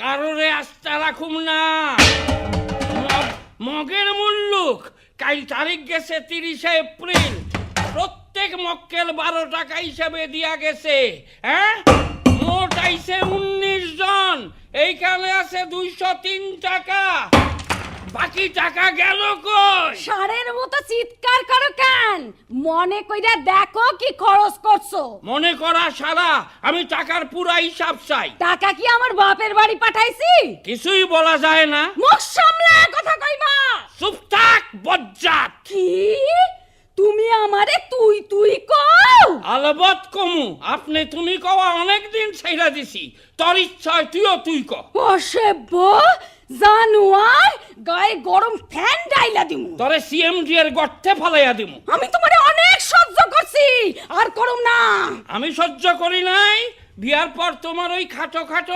কারোরে আস্থা রাখুম না। মগের মুল্লুক, কাল তারিখ গেছে তিরিশে এপ্রিল। প্রত্যেক মক্কেল বারো টাকা হিসেবে দিয়া গেছে হ্যাঁ? মোট আইছে উনিশ জন, এইখানে আছে দুইশো তিন টাকা। বাকি টাকা গেল কই? মতো চিৎকার করো কেন? মনে কইরা দেখো কি খরচ করছ। মনে করা সারা আমি টাকার পুরা হিসাব চাই। টাকা কি আমার বাপের বাড়ি পাঠাইছি? কিছুই বলা যায় না। মুখ সামলে কথা কইবা। চুপ থাক বজ্জাত। কি? তুমি আমারে তুই তুই কও? আলবত কমু আপনি তুমি কওয়া অনেকদিন ছাইরা দিছি। তোর ইচ্ছায় তুইও তুই ক অসভ্য জানুয়ার গায়ে গরম ফ্যান ডাইলা দিমু। তরে সিএমডি এর গর্তে ফালাইয়া দিমু। আমি তোমারে অনেক সহ্য করছি আর করম না। আমি সহ্য করি নাই বিয়ার পর তোমার ওই খাটো খাটো